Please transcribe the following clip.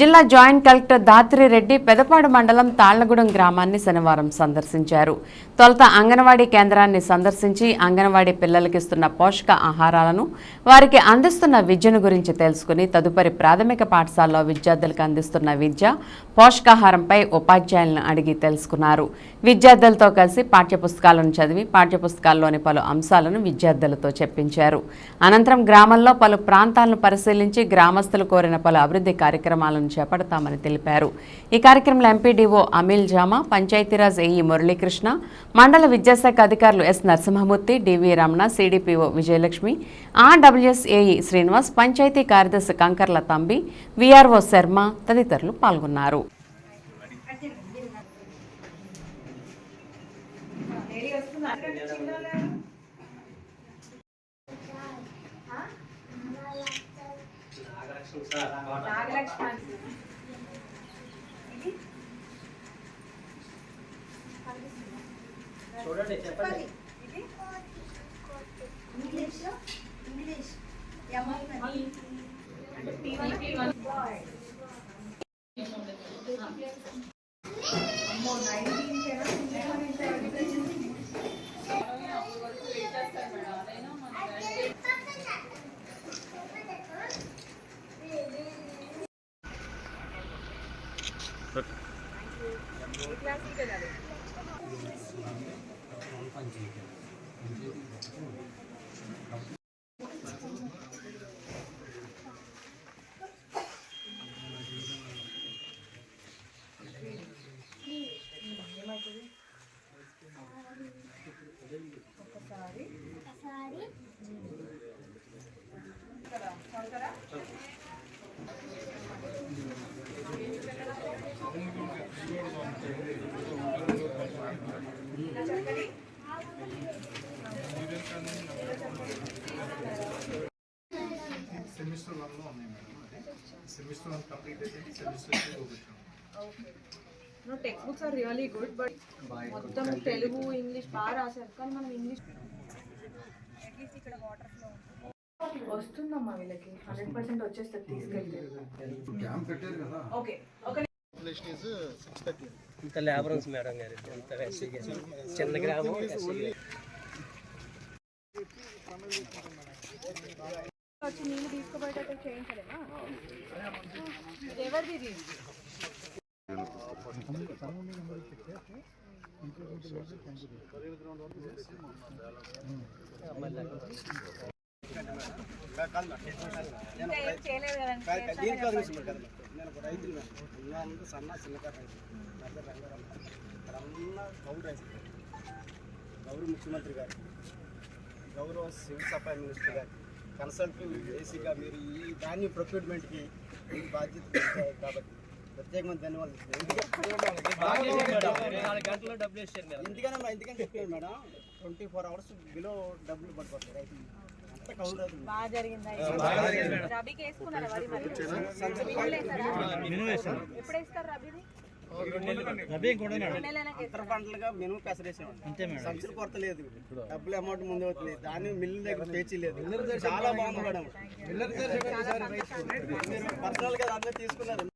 జిల్లా joint collector Dhatri Reddy Pedapadu మండలం తాళ్ళగూడెం గ్రామాన్ని శనివారం సందర్శించారు. తొలుత అంగన్వాడీ కేంద్రాన్ని సందర్శించి అంగన్వాడీ పిల్లలకి ఇస్తున్న పోషక ఆహారాలను వారికి అందిస్తున్న విద్యను గురించి తెలుసుకుని తదుపరి ప్రాథమిక పాఠశాలలో విద్యార్థులకు అందిస్తున్న విద్య పోషకాహారంపై ఉపాధ్యాయులను అడిగి తెలుసుకున్నారు. విద్యార్థులతో కలిసి పాఠ్యపుస్తకాలను చదివి పాఠ్యపుస్తకాల్లోని పలు అంశాలను విద్యార్థులతో చెప్పించారు. అనంతరం గ్రామంలో పలు ప్రాంతాలను పరిశీలించి గ్రామస్తులు కోరిన పలు అభివృద్ధి కార్యక్రమాలను చేపడతామని తెలిపారు. ఈ కార్యక్రమంలో ఎంపీడీఓ అమిల్ జామా పంచాయతీరాజ్ ఏఈ మురళీకృష్ణ మండల విద్యాశాఖ అధికారులు S Narasimhamurthy DV Ramana CDPO Vijayalakshmi RWS AE Srinivas panchayat కార్యదర్శి కంకర్ల తంబి విఆర్ఓ శర్మ తదితరులు పాల్గొన్నారు. చూడండి చెప్పండి. English English Bak. Thank you. Semester వన్లో ఉన్నాయి మేడం సెమిస్టర్ వన్ కంప్లీట్ అయితే semester two no text books are really good but మొత్తం తెలుగు ఇంగ్లీష్ బాగా రాశారు కానీ మనం ఇంగ్లీష్ అట్లీస్ట్ ఇక్కడ వాటర్ ఫ్లో వస్తుందమ్మా వీళ్ళకి. హండ్రెడ్ పర్సెంట్ వచ్చేస్తుంది తీసుకెళ్తే. ఓకే పాపులేషన్ సిక్స్ థర్టీ ఇంత లేబరన్స్ మేడం గారు ఇంత చిన్న గ్రామం ఎస్సీ వచ్చి నీళ్ళు తీసుకుపోయేటట్టు చేయించలేమా ఎవరిది ఇది? దీంట్లో చూస్తున్నారు కదా నేను ఒక రైతులు అంతా సన్న చిన్నకారు రైతు రంగారావు గౌరవ రైతు గౌరవ ముఖ్యమంత్రి గారు గౌరవ సివిల్ సప్లై మినిస్టర్ గారు కన్సల్టివ్ ఏసీగా మీరు ఈ ధాన్యం ప్రొక్యూర్మెంట్కి మీకు బాధ్యత కాబట్టి ప్రత్యేకమైన ధన్యవాదాలు ఎందుకనే ఎందుకని చెప్పాను madam twenty four hours below డబ్బులు పడిపోతాయి రైతులు బాగా జరిగిందా? రబీకి వేసుకున్నారా వరి మరి? మినుములు వేసారా? ఎప్పుడు వేస్తారు రబీది రెండు నెలలకి ఇతర పంటలుగా మినిమం పెసరేసాం సంచులు కొరత లేదు. డబ్బులు అమౌంట్ ముందు అవుతుంది దాని మిల్లు దగ్గర పేచీ లేదు. చాలా బాగుంది మేడం. పర్సనల్గా అందరూ తీసుకున్నారు.